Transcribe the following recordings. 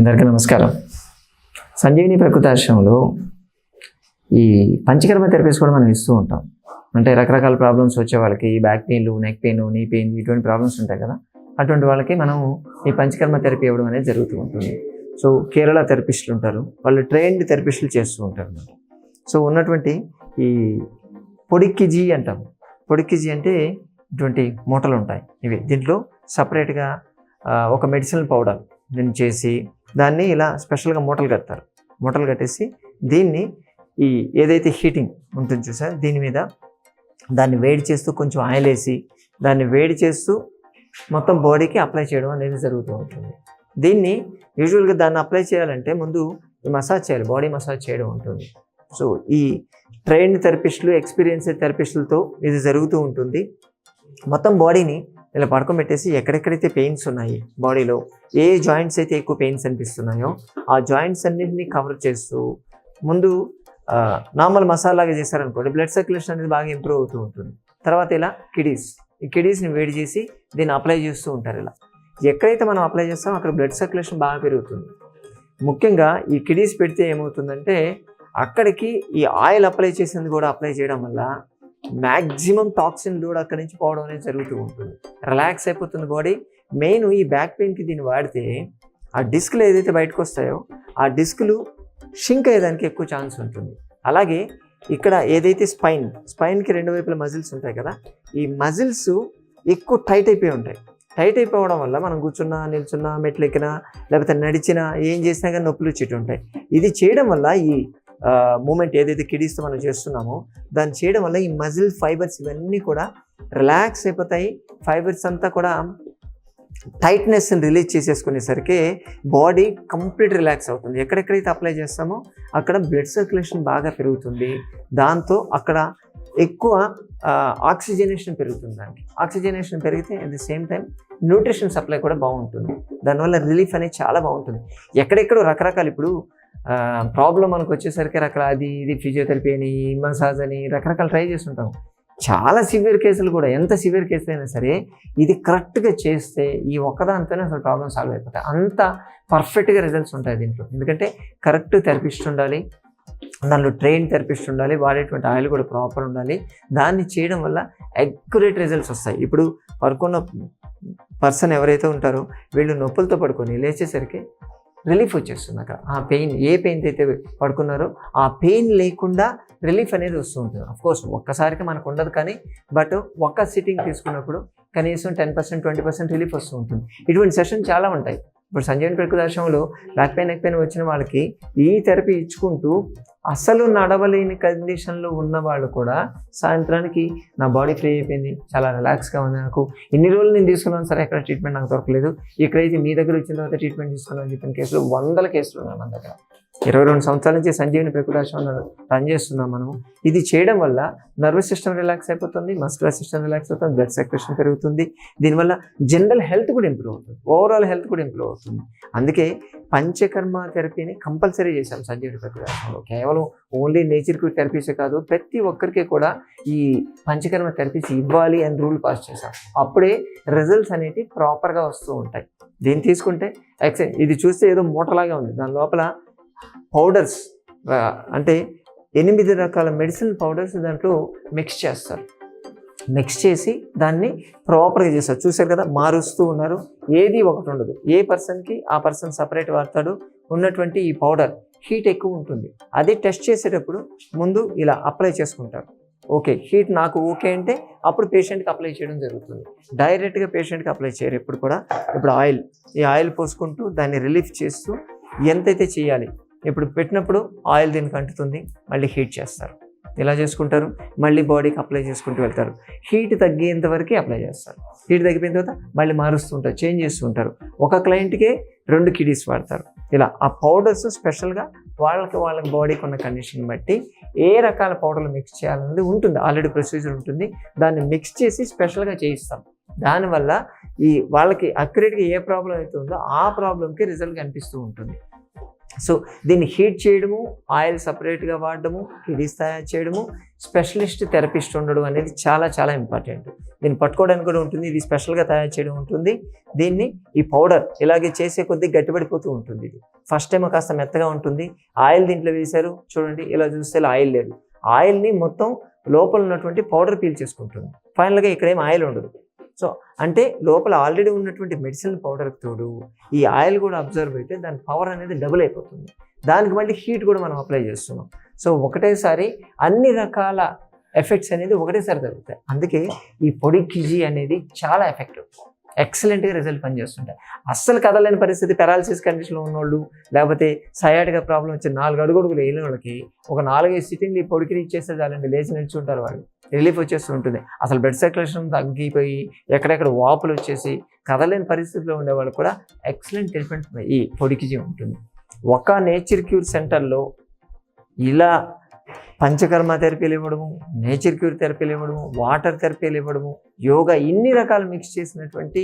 అందరికీ నమస్కారం. సంజీవిని ప్రకృతాశ్రమంలో ఈ పంచకర్మ థెరపీస్ కూడా మనం ఇస్తూ ఉంటాం. అంటే రకరకాల ప్రాబ్లమ్స్ వచ్చే వాళ్ళకి బ్యాక్ పెయిన్లు నెక్ పెయిన్ నీ పెయిన్ ఇటువంటి ప్రాబ్లమ్స్ ఉంటాయి కదా? అటువంటి వాళ్ళకి మనం ఈ పంచకర్మ థెరపీ ఇవ్వడం అనేది జరుగుతూ ఉంటుంది. సో కేరళ థెరపిస్టులు ఉంటారు. వాళ్ళు ట్రైన్డ్ థెరపిస్టులు చేస్తూ ఉంటారు అన్నమాట. సో ఉన్నటువంటి ఈ పొడిక్కిజీ అంటాం పొడిక్కిజీ అంటే ఇటువంటి మూటలు ఉంటాయి. ఇవి దీంట్లో సపరేట్గా ఒక మెడిసిన్ పౌడర్ దీన్ని చేసి దాన్ని ఇలా స్పెషల్గా మూటలు కడతారు. మూటలు కట్టేసి దీన్ని ఈ ఏదైతే హీటింగ్ ఉంటుంది చూసారు దీని మీద దాన్ని వేడి చేస్తూ కొంచెం ఆయిల్ వేసి దాన్ని వేడి చేస్తూ మొత్తం బాడీకి అప్లై చేయడం అనేది జరుగుతూ ఉంటుంది. దీన్ని యూజువల్గా దాన్ని అప్లై చేయాలంటే ముందు మసాజ్ చేయాలి బాడీ మసాజ్ చేయడం ఉంటుంది. సో ఈ ట్రైన్డ్ థెరపిస్టులు ఎక్స్పీరియన్స్డ్ థెరపిస్టులతో ఇది జరుగుతూ ఉంటుంది. మొత్తం బాడీని ఇలా పడుకోబెట్టేసి ఎక్కడెక్కడైతే పెయిన్స్ ఉన్నాయి బాడీలో ఏ జాయింట్స్ అయితే ఎక్కువ పెయిన్స్ అనిపిస్తున్నాయో ఆ జాయింట్స్ అన్నింటినీ కవర్ చేస్తూ ముందు నార్మల్ మసాలాగా చేశారనుకోండి బ్లడ్ సర్క్యులేషన్ అనేది బాగా ఇంప్రూవ్ అవుతూ ఉంటుంది. తర్వాత ఇలా కిడీస్ ఈ కిడీస్ని వేడి చేసి దీన్ని అప్లై చేస్తూ ఉంటారు ఇలా. ఎక్కడైతే మనం అప్లై చేస్తామో అక్కడ బ్లడ్ సర్క్యులేషన్ బాగా పెరుగుతుంది. ముఖ్యంగా ఈ కిడీస్ పెడితే ఏమవుతుందంటే అక్కడికి ఈ ఆయిల్ అప్లై చేసింది కూడా అప్లై చేయడం వల్ల మ్యాక్సిమం టాక్సిన్ లోడ్ అక్కడి నుంచి పోవడం అనేది జరుగుతూ ఉంటుంది. రిలాక్స్ అయిపోతుంది బాడీ. మెయిన్ ఈ బ్యాక్ పెయిన్కి దీన్ని వాడితే ఆ డిస్క్లు ఏదైతే బయటకు వస్తాయో ఆ డిస్క్లు షింక్ అయ్యేదానికి ఎక్కువ ఛాన్స్ ఉంటుంది. అలాగే ఇక్కడ ఏదైతే స్పైన్ స్పైన్కి రెండు వైపుల మజిల్స్ ఉంటాయి కదా ఈ మజిల్స్ ఎక్కువ టైట్ అయిపోయి ఉంటాయి. టైట్ అయిపోవడం వల్ల మనం కూర్చున్నా నిల్చున్నా మెట్లు ఎక్కినా లేకపోతే నడిచినా ఏం చేసినా కానీ నొప్పులు చెట్టు ఉంటాయి. ఇది చేయడం వల్ల ఈ మూమెంట్ ఏదైతే కిడీస్తో మనం చేస్తున్నామో దాన్ని చేయడం వల్ల ఈ మజిల్ ఫైబర్స్ ఇవన్నీ కూడా రిలాక్స్ అయిపోతాయి. ఫైబర్స్ అంతా కూడా టైట్నెస్ని రిలీజ్ చేసేసుకునేసరికి బాడీ కంప్లీట్ రిలాక్స్ అవుతుంది. ఎక్కడెక్కడైతే అప్లై చేస్తామో అక్కడ బ్లడ్ సర్క్యులేషన్ బాగా పెరుగుతుంది. దాంతో అక్కడ ఎక్కువ ఆక్సిజనేషన్ పెరుగుతుంది దానికి. ఆక్సిజనేషన్ పెరిగితే at the same time nutrition supply కూడా బాగుంటుంది. దానివల్ల రిలీఫ్ అనేది చాలా బాగుంటుంది. ఎక్కడెక్కడో రకరకాలు ఇప్పుడు ప్రాబ్లం మనకు వచ్చేసరికి రకరకాల అది ఇది ఫిజియోథెరపీ అని మసాజ్ అని రకరకాల ట్రై చేస్తుంటాం. చాలా సివియర్ కేసులు కూడా ఎంత సివియర్ కేసులు అయినా సరే ఇది కరెక్ట్గా చేస్తే ఈ ఒక్కదానితోనే అసలు ప్రాబ్లమ్ సాల్వ్ అయిపోతాయి. అంత పర్ఫెక్ట్గా రిజల్ట్స్ ఉంటాయి దీంట్లో. ఎందుకంటే కరెక్ట్ థెరపిస్ట్ ఉండాలి దానిలో ట్రైన్ థెరపిస్ట్ ఉండాలి వాడేటువంటి ఆయిల్ కూడా ప్రాపర్ ఉండాలి. దాన్ని చేయడం వల్ల అక్యురేట్ రిజల్ట్స్ వస్తాయి. ఇప్పుడు పడుకున్న పర్సన్ ఎవరైతే ఉంటారో వీళ్ళు నొప్పులతో పడుకొని లేచేసరికి రిలీఫ్ వచ్చేస్తుంది అక్కడ. ఆ పెయిన్ ఏ పెయిన్ అయితే పడుకున్నారో ఆ పెయిన్ లేకుండా రిలీఫ్ అనేది వస్తూ ఉంటుంది. కోర్స్ ఒక్కసారికి మనకు ఉండదు కానీ బట్ ఒక్క సిట్టింగ్ తీసుకున్నప్పుడు కనీసం ten percent twenty percent relief వస్తూ ఉంటుంది. ఇటువంటి సెషన్ చాలా ఉంటాయి. ఇప్పుడు సంజీవన్ ప్రకృదాశ్రమంలో బ్యాక్ పెయిన్ నెక్ పెయిన్ వచ్చిన వాళ్ళకి ఈ థెరపీ ఇచ్చుకుంటూ అసలు నడవలేని కండిషన్లో ఉన్న వాళ్ళు కూడా సాయంత్రానికి నా బాడీ ఫ్రీ అయిపోయింది చాలా రిలాక్స్గా ఉంది నాకు. ఇన్ని రోజులు నేను తీసుకున్నాను సరే ఎక్కడ ట్రీట్మెంట్ నాకు దొరకలేదు. ఇక్కడైతే మీ దగ్గర వచ్చిన తర్వాత ట్రీట్మెంట్ తీసుకున్నాను చెప్పిన కేసులు వందల కేసులు ఉన్నాయి మన దగ్గర. ఇరవై రెండు సంవత్సరాల నుంచి సంజీవిని ప్రకృతాశ్రమంలో రన్ చేస్తున్నాం మనం ఇది చేయడం వల్ల నర్వస్ సిస్టమ్ రిలాక్స్ అయిపోతుంది మస్కులర్ సిస్టమ్ రిలాక్స్ అవుతుంది బ్లడ్ సర్క్యులేషన్ పెరుగుతుంది. దీనివల్ల జనరల్ హెల్త్ కూడా ఇంప్రూవ్ అవుతుంది. ఓవరాల్ హెల్త్ కూడా ఇంప్రూవ్ అవుతుంది. అందుకే పంచకర్మ థెరపీని కంపల్సరీ చేశాం సంజీవిని ప్రకృతాశ్రమంలో కేవలం ఓన్లీ నేచర్కి థెరపీసే కాదు ప్రతి ఒక్కరికి కూడా ఈ పంచకర్మ థెరపీస్ ఇవ్వాలి అని రూల్ పాస్ చేశాం. అప్పుడే రిజల్ట్స్ అనేవి ప్రాపర్గా వస్తూ ఉంటాయి. దీన్ని తీసుకుంటే ఎక్సైజ్ ఇది చూస్తే ఏదో మూటలాగా ఉంది. దాని లోపల పౌడర్స్ అంటే ఎనిమిది రకాల మెడిసిన్ పౌడర్స్ దాంట్లో మిక్స్ చేస్తారు. మిక్స్ చేసి దాన్ని ప్రాపర్గా చేస్తారు. చూసారు కదా మారుస్తూ ఉన్నారు. ఏది ఒకటి ఉండదు. ఏ పర్సన్కి ఆ పర్సన్ సపరేట్ వాడతాడు ఉన్నటువంటి ఈ పౌడర్. హీట్ ఎక్కువ ఉంటుంది. అది టెస్ట్ చేసేటప్పుడు ముందు ఇలా అప్లై చేసుకుంటారు. ఓకే హీట్ నాకు ఓకే అంటే అప్పుడు పేషెంట్కి అప్లై చేయడం జరుగుతుంది. డైరెక్ట్గా పేషెంట్కి అప్లై చేయరు ఎప్పుడు కూడా. ఇప్పుడు ఆయిల్ ఈ ఆయిల్ పోసుకుంటూ దాన్ని రిలీఫ్ చేస్తూ ఎంతైతే చేయాలి ఇప్పుడు పెట్టినప్పుడు ఆయిల్ దీనికి అంటుతుంది మళ్ళీ హీట్ చేస్తారు. ఇలా చేసుకుంటారు? మళ్ళీ బాడీకి అప్లై చేసుకుంటూ వెళ్తారు. హీట్ తగ్గేంత వరకు అప్లై చేస్తారు. హీట్ తగ్గిపోయిన తర్వాత మళ్ళీ మారుస్తుంటారు చేంజ్ చేస్తుంటారు ఒక క్లయింట్కే రెండు కిడీస్ వాడతారు. ఇలా ఆ పౌడర్స్ స్పెషల్గా వాళ్ళకి వాళ్ళకి బాడీకి ఉన్న కండిషన్ బట్టి ఏ రకాల పౌడర్లు మిక్స్ చేయాలనేది ఉంటుంది. ఆల్రెడీ ప్రొసీజర్ ఉంటుంది. దాన్ని మిక్స్ చేసి స్పెషల్గా చేయిస్తాం. దానివల్ల ఈ వాళ్ళకి అక్యురేట్గా ఏ ప్రాబ్లం అయితే ఉందో ఆ ప్రాబ్లంకి రిజల్ట్ కనిపిస్తూ ఉంటుంది. సో దీన్ని హీట్ చేయడము ఆయిల్ సపరేట్గా వాడడము కిడీస్ తయారు చేయడము స్పెషలిస్ట్ థెరపిస్ట్ ఉండడం అనేది చాలా చాలా ఇంపార్టెంట్ దీన్ని పట్టుకోవడానికి కూడా ఉంటుంది ఇది స్పెషల్గా తయారు చేయడం ఉంటుంది. దీన్ని ఈ పౌడర్ ఇలాగే చేసే కొద్దీ గట్టిపడిపోతూ ఉంటుంది ఇది. ఫస్ట్ టైం కాస్త మెత్తగా ఉంటుంది. ఆయిల్ దీంట్లో వేశారు చూడండి ఇలా చూస్తే ఇలా ఆయిల్ లేదు. ఆయిల్ని మొత్తం లోపల ఉన్నటువంటి పౌడర్ పీల్ చేసుకుంటుంది. ఫైనల్గా ఇక్కడ ఏం ఆయిల్ ఉండదు. సో అంటే లోపల ఆల్రెడీ ఉన్నటువంటి మెడిసిన్ పౌడర్ తోడు ఈ ఆయిల్ కూడా అబ్జర్వ్ అయితే దాని పవర్ అనేది డబుల్ అయిపోతుంది. దానికి మళ్ళీ హీట్ కూడా మనం అప్లై చేస్తున్నాం. సో ఒకటేసారి అన్ని రకాల ఎఫెక్ట్స్ అనేది ఒకటేసారి జరుగుతాయి. అందుకే ఈ పొడి కిజీ అనేది చాలా ఎఫెక్టివ్. ఎక్సలెంట్గా రిజల్ట్ పనిచేస్తుంటాయి. అస్సలు కదలేని పరిస్థితి పెరాలసిస్ కండిషన్లో ఉన్నోళ్ళు లేకపోతే సయాటిగా ప్రాబ్లం వచ్చి నాలుగు అడుగుడుగులు వేయని వాళ్ళకి ఒక నాలుగైదు సిట్టింగ్లు ఈ పొడికిని ఇచ్చేస్తే చాలండి లేచి నిల్చుంటారు వాళ్ళు. రిలీఫ్ వచ్చేస్తూ ఉంటుంది. అసలు బ్లడ్ సర్క్యులేషన్ తగ్గిపోయి ఎక్కడెక్కడ వాపులు వచ్చేసి కదలేని పరిస్థితిలో ఉండే వాళ్ళు కూడా ఎక్సలెంట్ ట్రీట్మెంట్ ఈ పొడికిజీ ఉంటుంది. ఒక నేచర్ క్యూర్ సెంటర్లో ఇలా పంచకర్మ థెరపీలు ఇవ్వడము నేచర్ క్యూర్ థెరపీలు ఇవ్వడము వాటర్ థెరపీలు ఇవ్వడము యోగా ఇన్ని రకాలు మిక్స్ చేసినటువంటి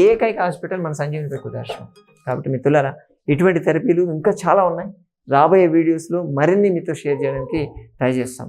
ఏకైక హాస్పిటల్ మన సంజీవని ప్రకృతాశ్రమం కాబట్టి మిత్రులారా ఇటువంటి థెరపీలు ఇంకా చాలా ఉన్నాయి. రాబోయే వీడియోస్లో మరిన్ని మీతో షేర్ చేయడానికి ట్రై చేస్తాం.